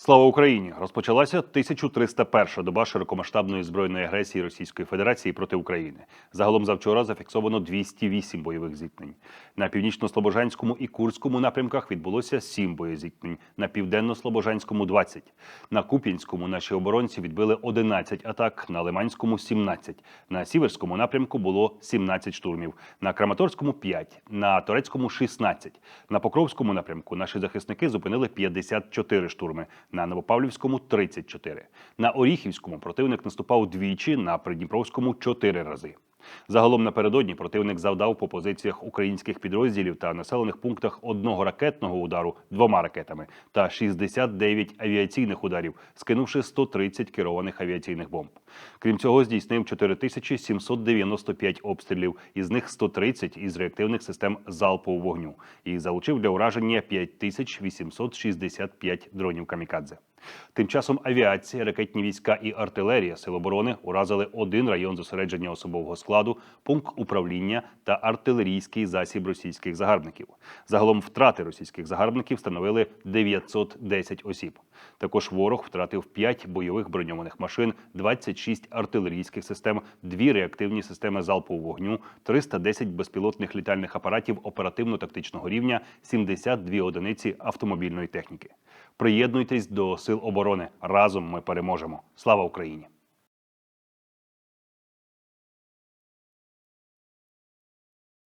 Слава Україні! Розпочалася 1301 доба широкомасштабної збройної агресії Російської Федерації проти України. Загалом завчора зафіксовано 208 бойових зіткнень. На північно-слобожанському і Курському напрямках відбулося 7 боєзіткнень, на південно-слобожанському 20. На Куп'янському наші оборонці відбили 11 атак, на Лиманському 17. На Сіверському напрямку було 17 штурмів, на Краматорському 5, на Торецькому 16. На Покровському напрямку наші захисники зупинили 54 штурми, на Новопавлівському 34. На Оріхівському противник наступав двічі, на Придніпровському 4 рази. Загалом напередодні противник завдав по позиціях українських підрозділів та населених пунктах одного ракетного удару двома ракетами та 69 авіаційних ударів, скинувши 130 керованих авіаційних бомб. Крім цього, здійснив 4795 обстрілів, із них 130 із реактивних систем залпового вогню, і залучив для ураження 5865 дронів камікадзе. Тим часом авіація, ракетні війська і артилерія Сил оборони уразили один район зосередження особового складу, пункт управління та артилерійський засіб російських загарбників. Загалом втрати російських загарбників становили 910 осіб. Також ворог втратив 5 бойових броньованих машин, 26 артилерійських систем, 2 реактивні системи залпового вогню, 310 безпілотних літальних апаратів оперативно-тактичного рівня, 72 одиниці автомобільної техніки. Приєднуйтесь до сил оборони. Разом ми переможемо. Слава Україні!